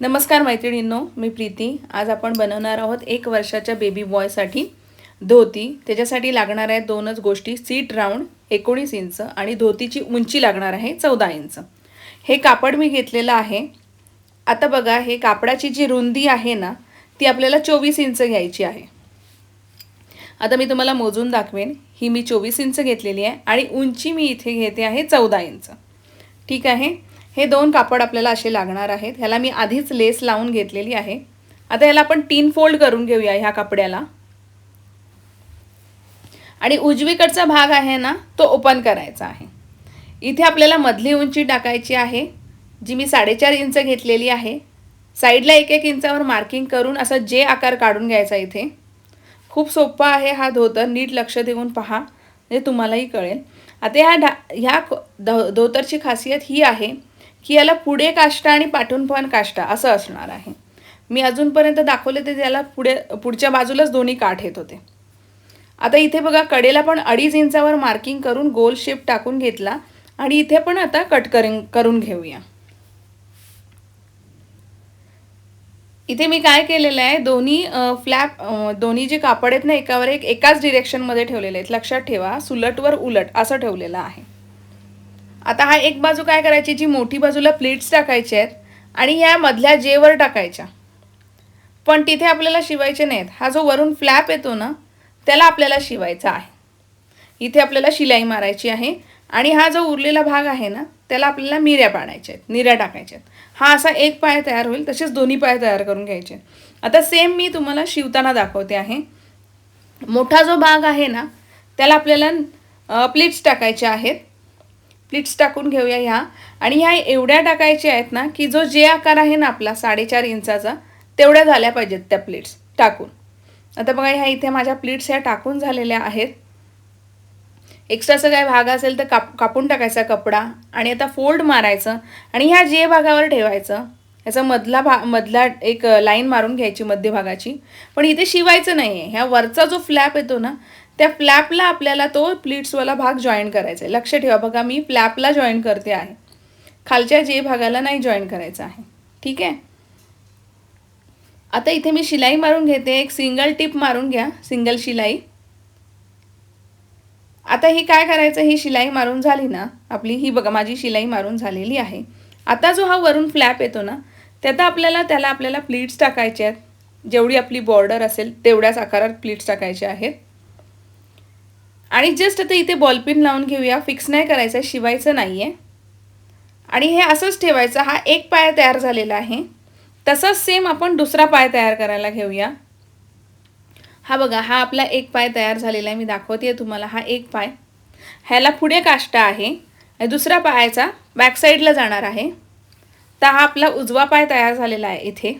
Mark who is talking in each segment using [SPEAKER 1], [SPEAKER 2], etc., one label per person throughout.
[SPEAKER 1] नमस्कार मैत्रिणींनो मी प्रीती. आज आपण बनवणार आहोत एक वर्षाच्या बेबी बॉयसाठी धोती. त्याच्यासाठी लागणार आहेत दोनच गोष्टी सीट राऊंड एकोणीस इंच आणि धोतीची उंची लागणार आहे चौदा इंच. हे कापड मी घेतलेलं आहे. आता बघा हे कापडाची जी रुंदी आहे ना ती आपल्याला चोवीस इंच घ्यायची आहे. आता मी तुम्हाला मोजून दाखवेन. ही मी चोवीस इंच घेतलेली आहे आणि उंची मी इथे घेते आहे चौदा इंच. ठीक आहे? हे दोन कापड आपल्याला असे लागणार आहेत. ह्याला मी आधीच लेस लावून घेतलेली आहे. आता ह्याला आपण तीन फोल्ड करून घेऊया ह्या कपड्याला. आणि उजवीकडचा भाग आहे ना तो ओपन करायचा आहे. इथे आपल्याला मधली उंची टाकायची आहे जी मी साडेचार इंच घेतलेली आहे. साईडला एक एक इंचावर मार्किंग करून असा जे आकार काढून घ्यायचा इथे. खूप सोपा आहे हा धोतर नीट लक्ष देऊन पहा. म्हणजे तुम्हालाही कळेल. आता ह्या ढा ह्या धो धोतरची खासियत ही आहे की याला पुढे काष्टा आणि पाठून पण काष्टा असं असणार आहे. मी अजूनपर्यंत दाखवले ते त्याला पुढे पुढच्या बाजूलाच दोन्ही काठ येत होते. आता इथे बघा कडेला पण अडीच इंचावर मार्किंग करून गोल शेप टाकून घेतला आणि इथे पण आता कट करिंग करून घेऊया. इथे मी काय केलेलं आहे दोन्ही फ्लॅप दोन्ही जे कापड आहेत ना एकावर एक एकाच डिरेक्शनमध्ये ठेवलेले आहेत. लक्षात ठेवा सुलटवर उलट असं ठेवलेलं आहे. आता हा एक बाजू काय करायची? जी मोठी बाजूला प्लेट्स टाकायच्या आहेत आणि या मधल्या जेवर टाकायच्या. पण तिथे आपल्याला शिवायचे नाहीत. हा जो वरून फ्लॅप येतो ना त्याला आपल्याला शिवायचा आहे. इथे आपल्याला शिलाई मारायची आहे आणि हा जो उरलेला भाग आहे ना त्याला आपल्याला मिऱ्या पाडायच्या आहेत. निऱ्या टाकायच्या आहेत. हा असा एक पाय तयार होईल तसेच दोन्ही पाय तयार करून घ्यायचे आता सेम मी तुम्हाला शिवताना दाखवते आहे. मोठा जो भाग आहे ना त्याला आपल्याला प्लेट्स टाकायचे आहेत. प्लिट्स टाकून घेऊया ह्या. आणि ह्या एवढ्या टाकायच्या आहेत ना की जो जे आकार आहे ना आपला साडेचार इंचाचा तेवढ्या झाल्या पाहिजेत त्या प्लेट्स टाकून. आता बघा ह्या इथे माझ्या प्लेट्स ह्या टाकून झालेल्या आहेत. एक्स्ट्राचा काय भाग असेल तर काप कापून टाकायचा कपडा आणि आता फोल्ड मारायचं आणि ह्या जे भागावर ठेवायचं ह्याचा मधला भा मधला एक लाईन मारून घ्यायची मध्यभागाची पण इथे शिवायचं नाही आहे ह्या वरचा जो फ्लॅप येतो ना त्या फ्लॅपला आपल्याला तो प्लीट्सवाला भाग जॉईन करायचा आहे. लक्ष ठेवा बघा मी फ्लॅपला जॉईन करते आहे. खालच्या जे भागाला नाही जॉईन करायचं आहे. ठीक आहे? आता इथे मी शिलाई मारून घेते. एक सिंगल टिप मारून घ्या. सिंगल शिलाई. आता ही काय करायचं? ही शिलाई मारून झाली ना आपली ही बघा माझी शिलाई मारून झालेली आहे. आता जो हा वरून फ्लॅप येतो ना त्यात आपल्याला त्याला आपल्याला प्लीट्स टाकायचे आहेत. जेवढी आपली बॉर्डर असेल तेवढ्याच आकारात प्लीट्स टाकायचे आहेत. आणि जस्ट आता इथे बॉलपिन लावून घेऊया. फिक्स नाही करायचं शिवायचं नाही आहे आणि हे असंच ठेवायचं हा एक पाय तयार झालेला आहे. तसंच सेम आपण दुसरा पाय तयार करायला घेऊया. हा बघा हा आपला एक पाय तयार झालेला आहे. मी दाखवते तुम्हाला हा एक पाय. ह्याला पुढे काष्टा आहे. आणि दुसरा पायाचा बॅकसाईडला जाणार आहे. तर हा आपला उजवा पाय तयार झालेला आहे इथे.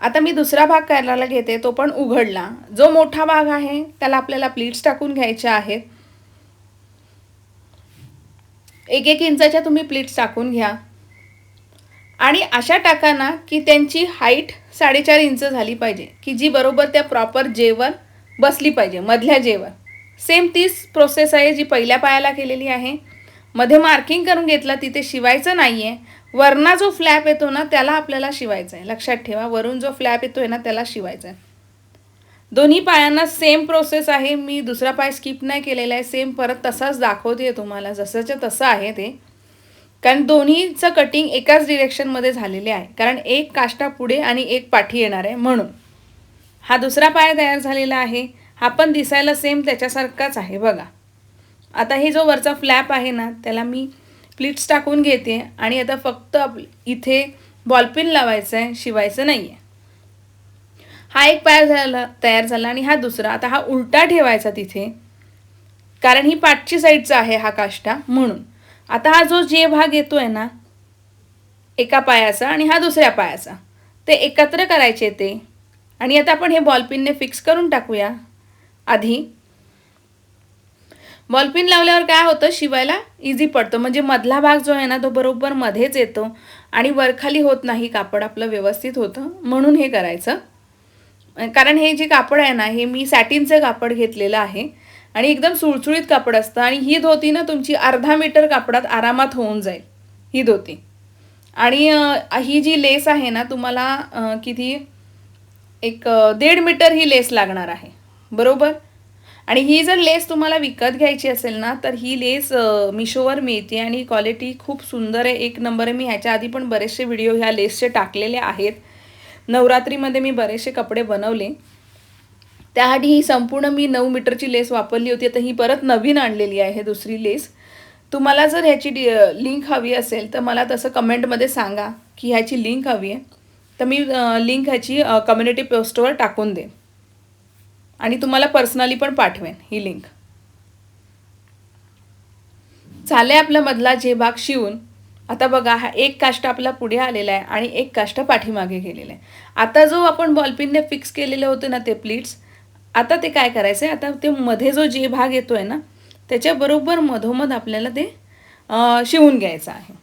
[SPEAKER 1] आता मी दुसरा भाग करायला घेते तो पण उघडला. जो मोठा भाग आहे त्याला आपल्याला प्लीट्स टाकून घ्यायच्या आहेत. एक एक इंचाच्या तुम्ही प्लीट्स टाकून घ्या. आणि अशा टाका की त्यांची हाईट साडेचार इंच झाली पाहिजे की जी बरोबर त्या प्रॉपर जेवर बसली पाहिजे मधल्या जेवर. सेम तीच प्रोसेस आहे जी पहिल्या पायाला केलेली आहे. मध्ये मार्किंग करून घेतलं तिथे शिवायचं नाही आहे वरना जो फ्लॅप येतो ना त्याला आपल्याला शिवायचा आहे लक्षात ठेवा वरून जो फ्लॅप येतो आहे ना त्याला शिवायचा आहे दोन्ही पायांना सेम प्रोसेस आहे. मी दुसरा पाय स्किप नाही केलेला आहे. सेम परत तसाच दाखवते तुम्हाला जसंच्या तसं आहे ते. कारण दोन्हीचं कटिंग एकाच डिरेक्शनमध्ये झालेले आहे. कारण एक काष्टा पुढे आणि एक पाठी येणार आहे म्हणून. हा दुसरा पाय तयार झालेला आहे. हा पण दिसायला सेम त्याच्यासारखाच आहे बघा. आता हे जो वरचा फ्लॅप आहे ना त्याला मी प्लिट्स टाकून घेते आणि आता फक्त इथे बॉलपिन लावायचं आहे शिवायचं नाही आहे हा एक पाय झाला तयार झाला आणि हा दुसरा. आता हा उलटा ठेवायचा तिथे कारण ही पाठची साईडचा आहे हा काष्टा म्हणून. आता हा जो जे भाग येतो आहे ना एका पायाचा आणि हा दुसऱ्या पायाचा ते एकत्र करायचे ते. आणि आता आपण हे बॉलपिनने फिक्स करून टाकूया. आधी बॉलपिन लावल्यावर काय होतं? शिवायला इझी पडतं. म्हणजे मधला भाग जो आहे ना तो बरोबर मध्येच येतो आणि वरखाली होत नाही कापड आपलं व्यवस्थित होतं. म्हणून हे करायचं. कारण हे जे कापड आहे ना हे मी सॅटिनचं कापड घेतलेलं आहे आणि एकदम सुळसुळीत कापड असतं आणि ही धोती ना तुमची अर्धा मीटर कापडात आरामात होऊन जाईल. ही धोती. आणि ही जी लेस आहे ना तुम्हाला किती? एक दीड मीटर ही लेस लागणार आहे. बरोबर? आणि ही जर लेस तुम्हाला विकत घ्यायची असेल ना तर ही लेस मिशोवर मिळते आणि क्वालिटी खूप सुंदर आहे. एक नंबर आहे. मी ह्याच्या आधी पण बरेचसे व्हिडिओ ह्या लेसचे टाकलेले आहेत. नवरात्रीमध्ये मी बरेचसे कपडे बनवले. त्यासाठी ही संपूर्ण मी नऊ मीटरची लेस वापरली होती. आता ही परत नवीन आणलेली आहे दुसरी लेस. तुम्हाला जर ह्याची डि लिंक हवी असेल तर मला तसं कमेंटमध्ये सांगा की ह्याची लिंक हवी आहे. तर मी लिंक ह्याची कम्युनिटी पोस्टवर टाकून देईन. आणि तुम्हाला पर्सनली पण पाठवेन ही लिंक झाले आपला मधला जे भाग शिवून आता बघा हा एक काष्ट आपला पुढे आलेला आहे आणि एक काष्ट पाठीमागे गेलेला आहे. आता जो आपण बॉलपिनने फिक्स केलेले होते ना ते प्लीट्स आता ते काय करायचं आहे आता ते मध्ये जो जे भाग येतो आहे ना त्याच्याबरोबर मधोमध आपल्याला ते शिवून घ्यायचं आहे.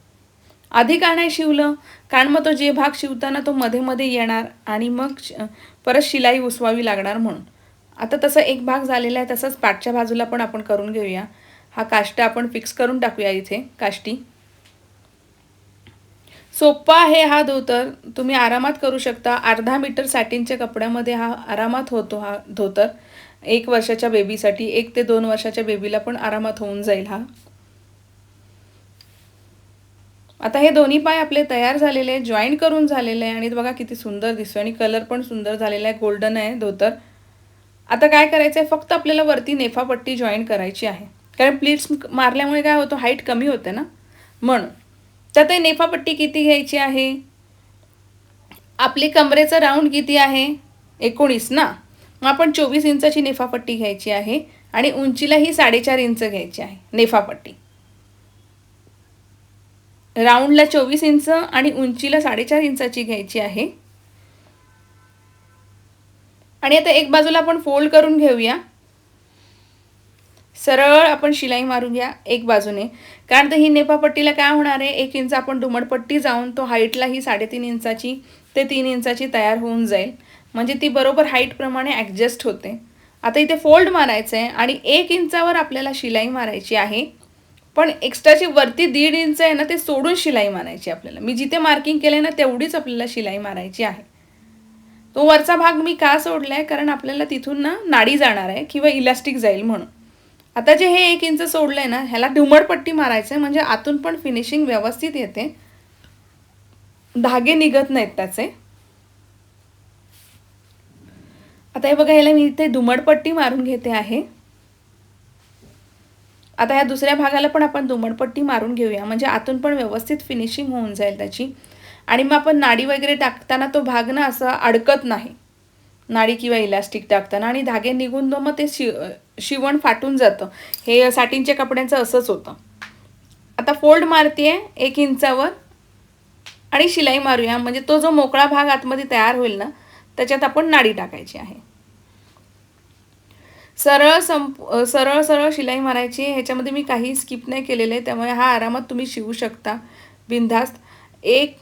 [SPEAKER 1] आधी का नाही शिवलं? कारण मग तो जे भाग शिवताना तो मध्ये मध्ये येणार आणि मग परत शिलाई उसवावी लागणार म्हणून. आता तसं एक भाग झालेला आहे तसंच पाठच्या बाजूला पण आपण करून घेऊया. हा काष्टा आपण फिक्स करून टाकूया इथे काष्टी. सोप्पा आहे हा धोतर. तुम्ही आरामात करू शकता. अर्धा मीटर सॅटिनच्या कपड्यामध्ये हा आरामात होतो हा धोतर. एक वर्षाच्या बेबीसाठी एक ते दोन वर्षाच्या बेबीला पण आरामात होऊन जाईल हा. आता हे दोन्ही पाय आपले तयार झालेले आहे जॉईन करून झालेले आहे आणि बघा किती सुंदर दिसतो आणि कलर पण सुंदर झालेला आहे गोल्डन आहे धोतर. आता काय करायचं आहे फक्त आपल्याला वरती नेफापट्टी जॉईन करायची आहे. कारण प्लीट्स मारल्यामुळे काय होतं? हाईट कमी होते ना? म्हणून. तर ते नेफापट्टी किती घ्यायची आहे? आपली कमरेचं राऊंड किती आहे? एकोणीस ना? मग आपण चोवीस इंचाची नेफापट्टी घ्यायची आहे आणि उंचीला ही साडेचार इंच घ्यायची आहे नेफापट्टी. राऊंडला चोवीस इंच आणि उंचीला साडेचार इंचाची घ्यायची आहे. आणि आता एक बाजूला आपण फोल्ड करून घेऊया. सरळ आपण शिलाई मारून घ्या एक बाजूने. कारण तर ही नेपापट्टीला काय होणार आहे? एक इंच आपण धुमडपट्टी जाऊन तो हाईटला ही साडेतीन इंचाची ते तीन इंचाची तयार होऊन जाईल. म्हणजे ती बरोबर हाईटप्रमाणे ॲडजस्ट होते. आता इथे फोल्ड मारायचं आहे आणि एक इंचावर आपल्याला शिलाई मारायची आहे. पण एक्स्ट्राची वरती दीड इंच आहे ना ते सोडून शिलाई मारायची आपल्याला. मी जिथे मार्किंग केलं ना तेवढीच आपल्याला शिलाई मारायची आहे. तो वरचा भाग मी का सोडला आहे कारण आपल्याला तिथून ना नाडी जाणार आहे किंवा इलास्टिक जाईल म्हणून. आता जे हे एक इंच सोडलं आहे ना ह्याला ढुमडपट्टी मारायचं आहे म्हणजे आतून पण फिनिशिंग व्यवस्थित येते. धागे निघत नाहीत त्याचे. आता हे बघा ह्याला मी इथे दुमडपट्टी मारून घेते आहे. आता ह्या दुसऱ्या भागाला पण आपण दुमडपट्टी मारून घेऊया म्हणजे आतून पण व्यवस्थित फिनिशिंग होऊन जाईल त्याची. आणि मग आपण नाडी वगैरे टाकताना तो भाग ना असा अडकत नाही. नाडी किंवा इलास्टिक टाकताना आणि धागे निघून तो मग ते शि शिवण फाटून जातं. हे साटींच्या कपड्यांचं असंच होतं. आता फोल्ड मारते एक इंचावर आणि शिलाई मारूया. म्हणजे तो जो मोकळा भाग आतमध्ये तयार होईल ना त्याच्यात आपण नाडी टाकायची आहे. सरळ संप सरळ सरळ शिलाई मारायची. ह्याच्यामध्ये मी काही स्किप नाही केलेलं आहे. त्यामुळे हा आरामात तुम्ही शिवू शकता. बिनधास्त. एक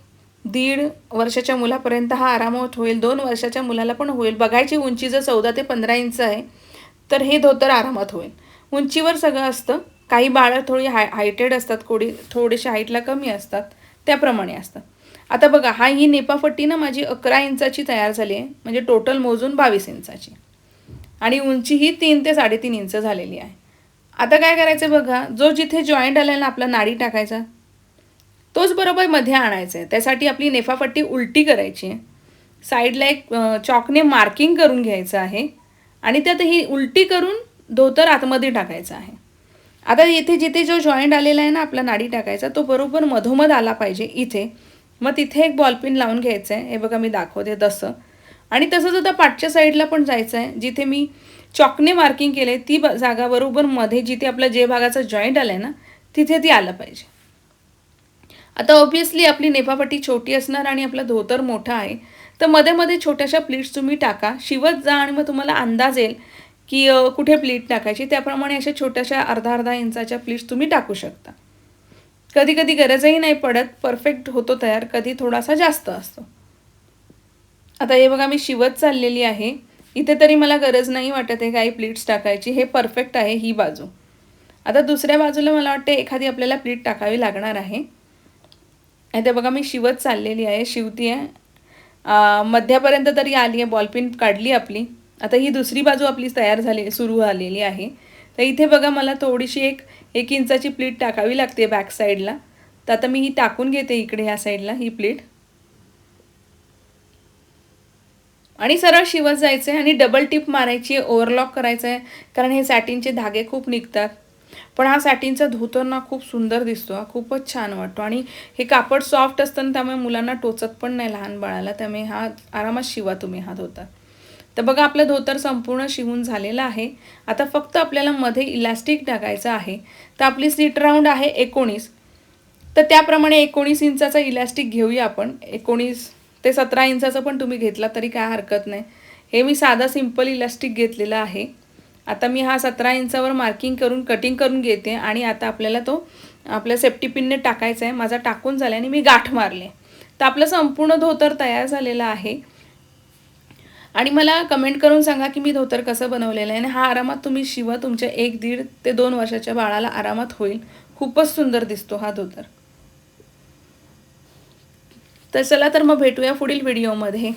[SPEAKER 1] दीड वर्षाच्या मुलापर्यंत हा आरामात होईल दोन वर्षाच्या मुलाला पण होईल. बघायची उंची जर चौदा ते पंधरा इंच आहे तर हे धोतर आरामात होईल. उंचीवर सगळं असतं. काही बाळं थोडी हाय हायटेड असतात कोडी थोडेसे हाईटला कमी असतात त्याप्रमाणे असतात आता बघा हा ही नेपापट्टी ना माझी अकरा इंचाची तयार झाली आहे. म्हणजे टोटल मोजून बावीस इंचाची. आणि उंची ही तीन ते साडेतीन इंच झालेली आहे. आता काय करायचं बघा जो जिथे जॉईंट आलेला ना आपला नाडी टाकायचा तोच बरोबर मध्ये आणायचा आहे त्यासाठी आपली नेफापट्टी उलटी करायची आहे. साईडला एक चॉकने मार्किंग करून घ्यायचं आहे आणि त्यात ही उलटी करून धोतर आतमध्ये टाकायचं आहे. आता इथे जिथे जो जॉईंट आलेला आहे ना आपला नाडी टाकायचा तो बरोबर मधोमध आला पाहिजे इथे. मग तिथे एक बॉलपिन लावून घ्यायचं आहे. हे बघा मी दाखवते तसं. आणि तसंच आता पाठच्या साईडला पण जायचं आहे. जिथे मी चॉकने मार्किंग केले ती ब जागा बरोबर मध्ये जिथे आपलं जे भागाचं जॉईंट आला आहे ना तिथे ती आलं पाहिजे. आता ऑब्व्हियसली आपली नेपापट्टी छोटी असणार आणि आपलं धोतर मोठं आहे तर मध्ये मध्ये छोट्याशा प्लीट्स तुम्ही टाका. शिवत जा आणि मग तुम्हाला अंदाज येईल की कुठे प्लीट टाकायची. त्याप्रमाणे अशा छोट्याशा अर्धा अर्धा इंचाच्या प्लीट्स तुम्ही टाकू शकता. कधी कधी गरजही नाही पडत. परफेक्ट होतो तयार. कधी थोडासा जास्त असतो. आता हे बघा मी शिवत चाललेली आहे. इथे तरी मला गरज नाही वाटत आहे काही प्लीट्स टाकायची. हे परफेक्ट आहे ही बाजू. आता दुसऱ्या बाजूला मला वाटते एखादी आपल्याला प्लीट टाकावी लागणार आहे. ते बघा मी शिवत चाललेली आहे शिवती आहे. मध्यापर्यंत तरी आली आहे बॉलपिन काढली आपली. आता ही दुसरी बाजू आपली तयार झाली सुरू झालेली आहे. तर इथे बघा मला थोडीशी एक एक इंचाची प्लीट टाकावी लागते बॅक साईडला. तर आता मी ही टाकून घेते इकडे ह्या साईडला ही प्लीट. आणि सरळ शिवत जायचं आहे आणि डबल टिप मारायची आहे ओव्हरलॉक करायचं आहे कारण हे सॅटिनचे धागे खूप निघतात. पण हा सॅटिनचा धोतर ना खूप सुंदर दिसतो हा खूपच छान वाटतो. आणि हे कापड सॉफ्ट असतं आणि त्यामुळे मुलांना टोचत पण नाही लहान बाळाला त्यामुळे हा आरामात शिवा तुम्ही हा धोतर. तर बघा आपलं धोतर संपूर्ण शिवून झालेलं आहे. आता फक्त आपल्याला मध्ये इलास्टिक टाकायचं आहे. तर आपली सीट राऊंड आहे एकोणीस. तर त्याप्रमाणे एकोणीस इंचाचा इलास्टिक घेऊया आपण. एकोणीस ते सतरा इंचाचं पण तुम्ही घेतला तरी काय हरकत नाही. हे मी साधा सिंपल इलास्टिक घेतलेला आहे. आता मी हा सतरा इंचावर मार्किंग करून कटिंग करून घेते आणि आता आपल्याला तो आपल्या सेफ्टी पिनने टाकायचा आहे. माझा टाकून झाला आणि मी गाठ मारले. तर आपलं संपूर्ण धोतर तयार झालेलं आहे. आणि मला कमेंट करून सांगा की मी धोतर कसं बनवलेलं आहे. आणि हा आरामात तुम्ही शिवा. तुमच्या एक दीड ते दोन वर्षाच्या बाळाला आरामात होईल. खूपच सुंदर दिसतो हा धोतर. तर चला तर मग भेटूया पुढील व्हिडिओमध्ये